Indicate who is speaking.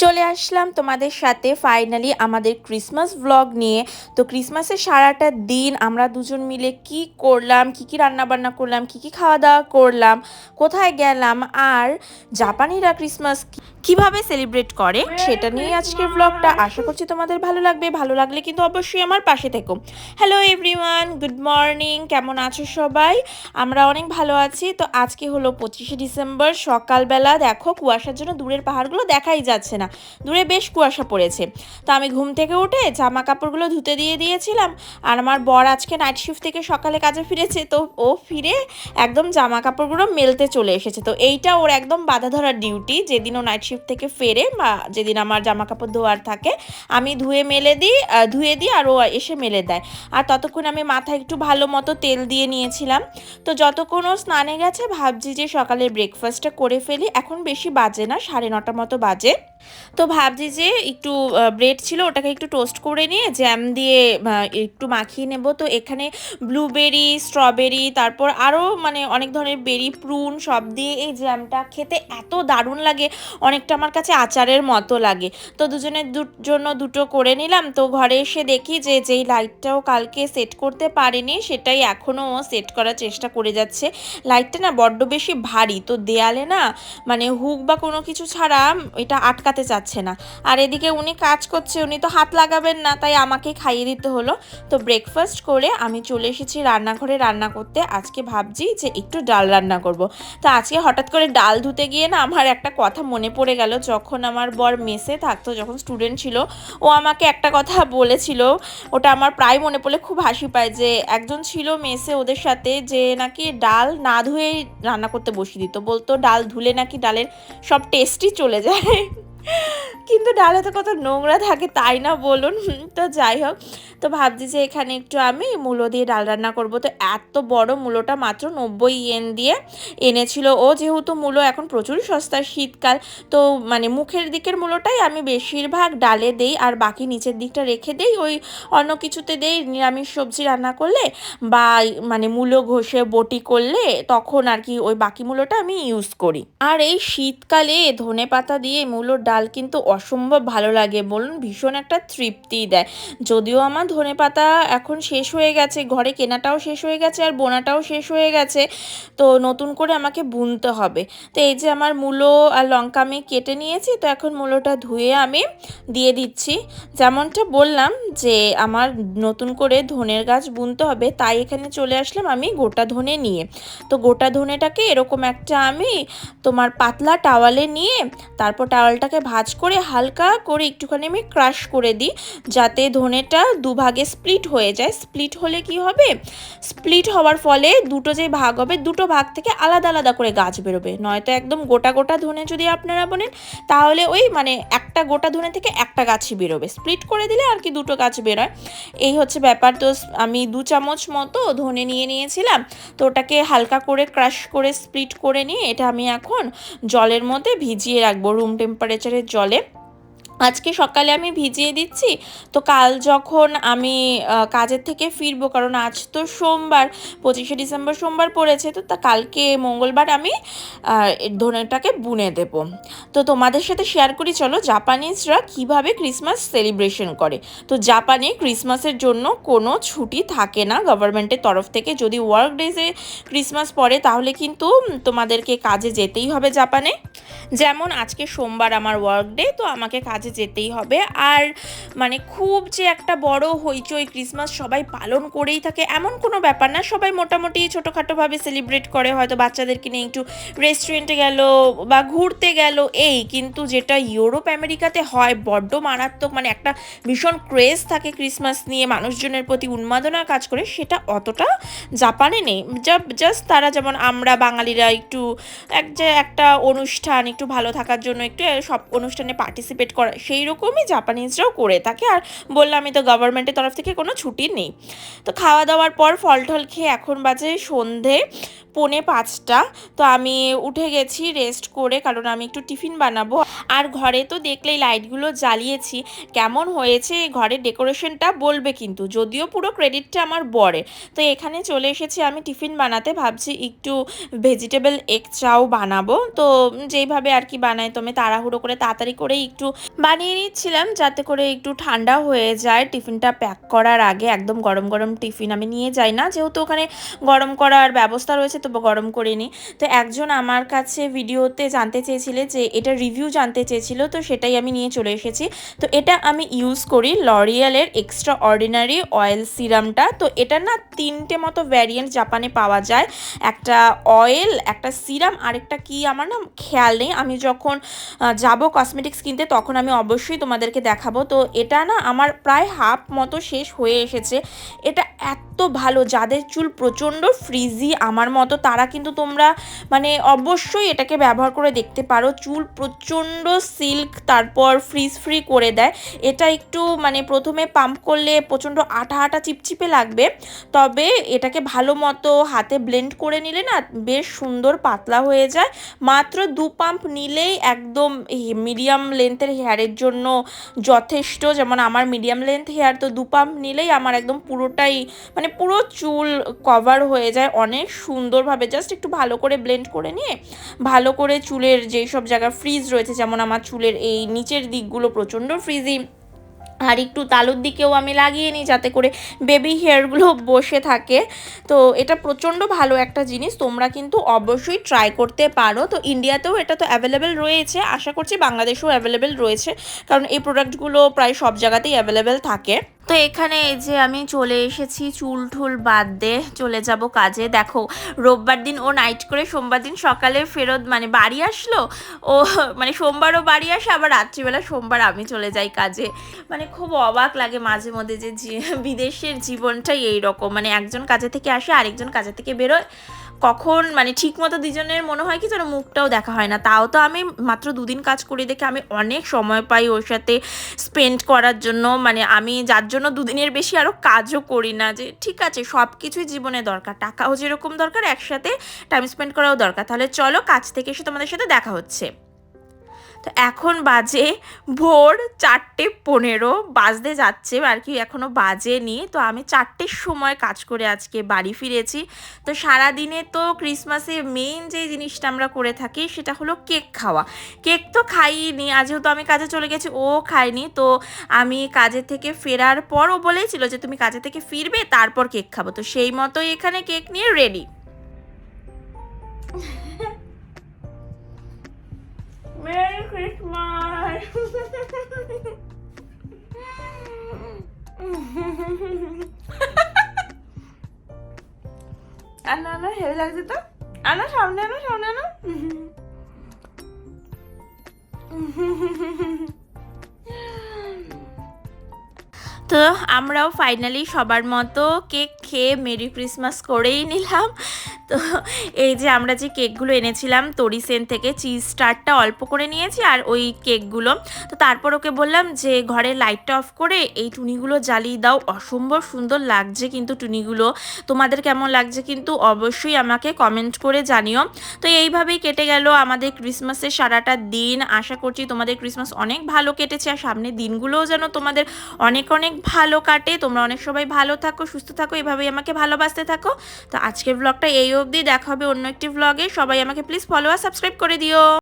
Speaker 1: চলে আসলাম তোমাদের সাথে ফাইনালি আমাদের ক্রিসমাস ব্লগ নিয়ে। তো ক্রিসমাসের সারাটা দিন আমরা দুজন মিলে কি করলাম, কি কি রান্না বান্না করলাম, কি কি খাওয়া দাওয়া করলাম, কোথায় গেলাম, আর জাপানিরা ক্রিসমাস কীভাবে সেলিব্রেট করে? সেটা নিয়ে আজকের ব্লগটা আশা করছি তোমাদের ভালো লাগবে। ভালো লাগলে কিন্তু অবশ্যই আমার পাশে থেকো। হ্যালো এভরিওয়ান গুড মর্নিং কেমন আছো সবাই? আমরা অনেক ভালো আছি। তো আজকে হলো পঁচিশে ডিসেম্বর, সকালবেলা দেখো কুয়াশার জন্য দূরের পাহাড়গুলো দেখাই যাচ্ছে না। দূরে বেশ কুয়াশা পড়েছে। তো আমি ঘুম থেকে উঠে জামা কাপড়গুলো ধুতে দিয়ে দিয়েছিলাম। আর আমার বর আজকে নাইট শিফট থেকে সকালে কাজে ফিরেছে। তো ও ফিরে একদম জামা কাপড়গুলো মেলতে চলে এসেছে। তো এইটা ওর একদম বাধা ধরার ডিউটি যেদিন ও নাইট শিফট থেকে ফেরে বা যেদিন আমার জামা কাপড় ধোয়ার থাকে, আমি ধুয়ে মেলে দিই ধুয়ে দিই আর ও এসে মেলে দেয়। আর ততক্ষণ আমি মাথায় একটু ভালো মতো তেল দিয়ে নিয়েছিলাম। তো যতক্ষণ ও স্নানে গেছে, ভাবছি যে সকালে ব্রেকফাস্টটা করে ফেলি। এখন বেশি বাজে না, সাড়ে নটা মতো বাজে। তো ভাবছি যে একটু ব্রেড ছিল ওটাকে একটু টোস্ট করে নিয়ে জ্যাম দিয়ে একটু মাখিয়ে নেব। তো এখানে ব্লুবেরি স্ট্রবেরি তারপর আরও মানে অনেক ধরনের বেরি প্রুন সব দিয়ে এই জ্যামটা খেতে এত দারুণ লাগে। অনেকটা আমার কাছে আচারের মতো লাগে। তো দুজনের জন্য দুটো করে নিলাম। তো ঘরে এসে দেখি যে যেই লাইটটাও কালকে সেট করতে পারেনি, সেটাই এখনও সেট করার চেষ্টা করে যাচ্ছে। লাইটটা না বড্ড বেশি ভারী। তো দেয়ালে না মানে হুক বা কোনো কিছু ছাড়া এটা আটকাতে চাচ্ছে না। আর এদিকে উনি কাজ করছে, উনি তো হাত লাগাবেন না, তাই আমাকে খাইয়ে দিতে হলো। তো ব্রেকফাস্ট করে আমি চলে এসেছি রান্নাঘরে রান্না করতে। আজকে ভাবছি যে একটু ডাল রান্না করব। তো আজকে হঠাৎ করে ডাল ধুতে গিয়ে না আমার একটা কথা মনে পড়ে গেল। যখন আমার বর মেসে থাকতো, যখন স্টুডেন্ট ছিল, ও আমাকে একটা কথা বলেছিল। ওটা আমার প্রায় মনে পড়লে খুব হাসি পায় যে একজন ছিল মেসে ওদের সাথে যে নাকি ডাল না ধুয়েই রান্না করতে বসিয়ে দিত। বলতো ডাল ধুলে নাকি ডালের সব টেস্টই চলে যায়। কিন্তু ডালে তো কত নোংরা থাকে, তাই না বলুন? তো যাই হোক, তো ভাবছি যে এখানে একটু আমি মূলো দিয়ে ডাল রান্না করব। তো এত বড় মূলোটা মাত্র নব্বই ইয়েন দিয়ে এনেছিল। ও যেহেতু মূলো এখন প্রচুর সস্তা শীতকাল, তো মানে মুখের দিকের মূলোটাই আমি বেশিরভাগ ডালে দেই আর বাকি নিচের দিকটা রেখে দেই। ওই অন্য কিছুতে দেই, নিরামিষ সবজি রান্না করলে বা মানে মূলো ঘষে বটি করলে তখন আর কি ওই বাকি মূলোটা আমি ইউজ করি। আর এই শীতকালে ধনে পাতা দিয়ে মূলোর ডাল কিন্তু অসম্ভব ভালো লাগে। বলুন, ভীষণ একটা তৃপ্তি দেয়। যদিও আমার ধনে পাতা এখন শেষ হয়ে গেছে, ঘরে কেনাটাও শেষ হয়ে গেছে আর বোনাটাও শেষ হয়ে গেছে, তো নতুন করে আমাকে বুনতে হবে। তো এই যে আমার মূলো আর লঙ্কা আমি কেটে নিয়েছি, তো এখন মূলোটা ধুয়ে আমি দিয়ে দিচ্ছি। যেমনটা বললাম যে আমার নতুন করে ধনের গাছ বুনতে হবে, তাই এখানে চলে আসলাম আমি গোটা ধনে নিয়ে। তো গোটা ধনেটাকে এরকম একটা আমি তোমার পাতলা টাওয়ালে নিয়ে, তারপর টাওয়ালটাকে ভাঁজ করে হালকা করে একটুখানি আমি ক্রাশ করে দিই, যাতে ধনেটা দুভাগে স্প্লিট হয়ে যায়। স্প্লিট হলে কি হবে? স্প্লিট হওয়ার ফলে দুটো যে ভাগ হবে, দুটো ভাগ থেকে আলাদা আলাদা করে গাছ বেরোবে। নয়তো একদম গোটা গোটা ধনে যদি আপনারা বলেন, তাহলে ওই মানে একটা গোটা ধনে থেকে একটা গাছই বেরোবে। স্প্লিট করে দিলে আর কি দুটো গাছ বেরোয়। এই হচ্ছে ব্যাপার। তো আমি দু চামচ মতো ধনে নিয়ে নিয়েছিলাম। তো ওটাকে হালকা করে ক্রাশ করে স্প্লিট করে নিয়ে, এটা আমি এখন জলের মধ্যে ভিজিয়ে রাখব। রুম টেম্পারেচারের জলে আজকে সকালে আমি ভিজিয়ে দিচ্ছি। তো কাল যখন আমি কাজের থেকে ফিরবো, কারণ আজ তো সোমবার, পঁচিশে ডিসেম্বর সোমবার পড়েছে, তো তা কালকে মঙ্গলবার আমি ধনেটাকে বুনে দেব। তো তোমাদের সাথে শেয়ার করি, চলো জাপানিজরা কীভাবে ক্রিসমাস সেলিব্রেশন করে। তো জাপানে ক্রিসমাসের জন্য কোনো ছুটি থাকে না গভর্নমেন্টের তরফ থেকে। যদি ওয়ার্ক ডেজে ক্রিসমাস পড়ে, তাহলে কিন্তু তোমাদেরকে কাজে যেতেই হবে জাপানে। যেমন আজকে সোমবার আমার ওয়ার্ক ডে তো আমাকে কাজে যেতেই হবে। আর মানে খুব যে একটা বড় হইচই ক্রিসমাস সবাই পালন করেই থাকে, এমন কোনো ব্যাপার না। সবাই মোটামুটি ছোটোখাটোভাবে সেলিব্রেট করে, হয়তো বাচ্চাদেরকে নিয়ে একটু রেস্টুরেন্টে গেল বা ঘুরতে গেল এই, কিন্তু যেটা ইউরোপ, আমেরিকাতে হয়, বড্ড মারাত্মক মানে একটা ভীষণ ক্রেজ থাকে ক্রিসমাস নিয়ে, মানুষজনের প্রতি উন্মাদনা কাজ করে, সেটা অতটা জাপানে নেই। জাস্ট তারা যেমন আমরা বাঙালিরা একটু এক যে একটা অনুষ্ঠান, একটু ভালো থাকার জন্য একটু সব অনুষ্ঠানে পার্টিসিপেট করা সেই রকমই জাপানিজরাও করে থাকে। আর বললাম আমি তো গভর্নমেন্টের তরফ থেকে কোনো ছুটি নেই। তো খাওয়া দাওয়ার পর ফল টল খেয়ে এখন বাজে সন্ধে পৌনে পাঁচটা। তো আমি উঠে গেছি রেস্ট করে, কারণ আমি একটু টিফিন বানাবো। আর ঘরে তো দেখলেই লাইটগুলো জ্বালিয়েছি। কেমন হয়েছে ঘরের ডেকোরেশনটা বলবে কিন্তু, যদিও পুরো ক্রেডিটটা আমার বরে। তো এখানে চলে এসেছি আমি টিফিন বানাতে, ভাবছি একটু ভেজিটেবল এগ চাও বানাবো। তো যেইভাবে আর কি বানাই, তো আমি তাড়াহুড়ো করে তাড়াতাড়ি করে একটু বানিয়ে নিচ্ছিলাম যাতে করে একটু ঠান্ডা হয়ে যায়। টিফিনটা প্যাক করার আগে একদম গরম গরম টিফিন আমি নিয়ে যাই না। যেহেতু ওখানে গরম করার ব্যবস্থা রয়েছে তো গরম করে নিই তো একজন আমার কাছে ভিডিওতে জানতে চেয়েছিলে যে এটা রিভিউ জানতে চেয়েছিল, তো সেটাই আমি নিয়ে চলে এসেছি। তো এটা আমি ইউজ করি লরিয়ালের এক্সট্রা অর্ডিনারি অয়েল সিরামটা তো এটা না তিনটে মতো ভ্যারিয়েন্ট জাপানে পাওয়া যায়। একটা অয়েল একটা সিরাম আরেকটা কি আমার না খেয়াল নেই। আমি যখন যাব কসমেটিক্স কিনতে তখন আমি অবশ্যই তোমাদেরকে দেখাবো। তো এটা না আমার প্রায় হাফ মতো শেষ হয়ে এসেছে। এটা এত ভালো, যাদের চুল প্রচণ্ড ফ্রিজি আমার মতো, তারা কিন্তু তোমরা মানে অবশ্যই এটাকে ব্যবহার করে দেখতে পারো। চুল প্রচণ্ড সিল্ক তারপর ফ্রিজ ফ্রি করে দেয়। এটা একটু মানে প্রথমে পাম্প করলে প্রচণ্ড আটা আটা চিপচিপে লাগবে। তবে এটাকে ভালো মতো হাতে ব্লেন্ড করে নিলে না বেশ সুন্দর পাতলা হয়ে যায়। মাত্র দু পাম্প নিলেই একদম মিডিয়াম লেন্থের হেয়ারের জন্য যথেষ্ট। যেমন আমার মিডিয়াম লেন্থ হেয়ার তো দু পাম্প নিলেই আমার একদম পুরোটাই মানে পুরো চুল কভার হয়ে যায় অনেক সুন্দরভাবে। জাস্ট একটু ভালো করে ব্লেন্ড করে নিয়ে, ভালো করে চুলের যেই সব জায়গা ফ্রিজ রয়েছে, যেমন আমার চুলের এই নিচের দিকগুলো প্রচণ্ড ফ্রিজি আর একটু তালুর দিকেও আমি লাগিয়ে নিই যাতে করে বেবি হেয়ারগুলো বসে থাকে। তো এটা প্রচণ্ড ভালো একটা জিনিস, তোমরা কিন্তু অবশ্যই ট্রাই করতে পারো। তো ইন্ডিয়াতেও এটা তো অ্যাভেলেবেল রয়েছে, আশা করছি বাংলাদেশেও অ্যাভেলেবেল রয়েছে। কারণ এই প্রোডাক্টগুলো প্রায় সব জায়গাতেই অ্যাভেলেবেল থাকে। তো এখানে এই যে আমি চলে এসেছি, চুল ঠুল বাদ দিয়ে চলে যাব কাজে। দেখো, রোববার দিন ও নাইট করে সোমবার দিন সকালে ফেরত মানে বাড়ি আসলো। ও মানে সোমবারও বাড়ি আসে, আবার রাত্রিবেলা সোমবার আমি চলে যাই কাজে। মানে খুব অবাক লাগে মাঝে মধ্যে যে বিদেশের জীবনটাই এই রকম মানে একজন কাজে থেকে আসে, আরেকজন কাজে থেকে বেরোয়। কখন মানে ঠিক মতো দুজনের মনে হয় কি যেন মুখটাও দেখা হয় না। তাও তো আমি মাত্র দুদিন কাজ করি দেখে আমি অনেক সময় পাই ওর সাথে স্পেন্ড করার জন্য। মানে আমি যার জন্য দুদিনের বেশি আরও কাজও করি না যে, ঠিক আছে সব কিছুই জীবনে দরকার। টাকাও যেরকম দরকার, একসাথে টাইম স্পেন্ড করাও দরকার। তাহলে চলো কাজ থেকে এসে তোমাদের সাথে দেখা হচ্ছে। তো এখন বাজে ভোর চারটে পনেরো, বাজতে যাচ্ছে আর কি এখনও বাজেনি। তো আমি চারটের সময় কাজ করে আজকে বাড়ি ফিরেছি। তো সারাদিনে তো ক্রিসমাসে মেইন যে জিনিসটা আমরা করে থাকি সেটা হলো কেক খাওয়া। কেক তো খাইনি, আজ যেহেতু আমি কাজে চলে গেছি, ও খায়নি। তো আমি কাজে থেকে ফেরার পর ও বলেছিল যে, তুমি কাজে থেকে ফিরবে, তারপর কেক খাব। তো সেই মতোই এখানে কেক নিয়ে রেডি Merry Christmas! আনা আনা হেভি লাগছে তো আনা সামনে আনা সামনে আনা তো আমরাও ফাইনালি সবার মতো কেক খেয়ে মেরি ক্রিসমাস করেই নিলাম। তো এই যে আমরা যে কেকগুলো এনেছিলাম, তরিসেন থেকে চিজ স্টারটা অল্প করে নিয়েছি আর ওই কেকগুলো। তো তারপর ওকে বললাম যে, ঘরে লাইটটা অফ করে এই টুনিগুলো জ্বালিয়ে দাও। অসম্ভব সুন্দর লাগছে কিন্তু টুনিগুলো। তোমাদের কেমন লাগছে কিন্তু অবশ্যই আমাকে কমেন্ট করে জানিও। তো এইভাবেই কেটে গেল আমাদের ক্রিসমাসের সারাটা দিন। আশা করছি তোমাদের ক্রিসমাস অনেক ভালো কেটেছে আর সামনের দিনগুলোও যেন তোমাদের অনেক অনেক ভালো কাটে। তোমরা অনেক সবাই ভালো থাকো, সুস্থ থাকো। এভাবেই আমাকে ভালোবাসতে থাকো। তো আজকের ব্লগটা এই অবধি। দেখা হবে অন্য একটি ব্লগে সবাই আমাকে প্লিজ ফলো আর সাবস্ক্রাইব করে দিও।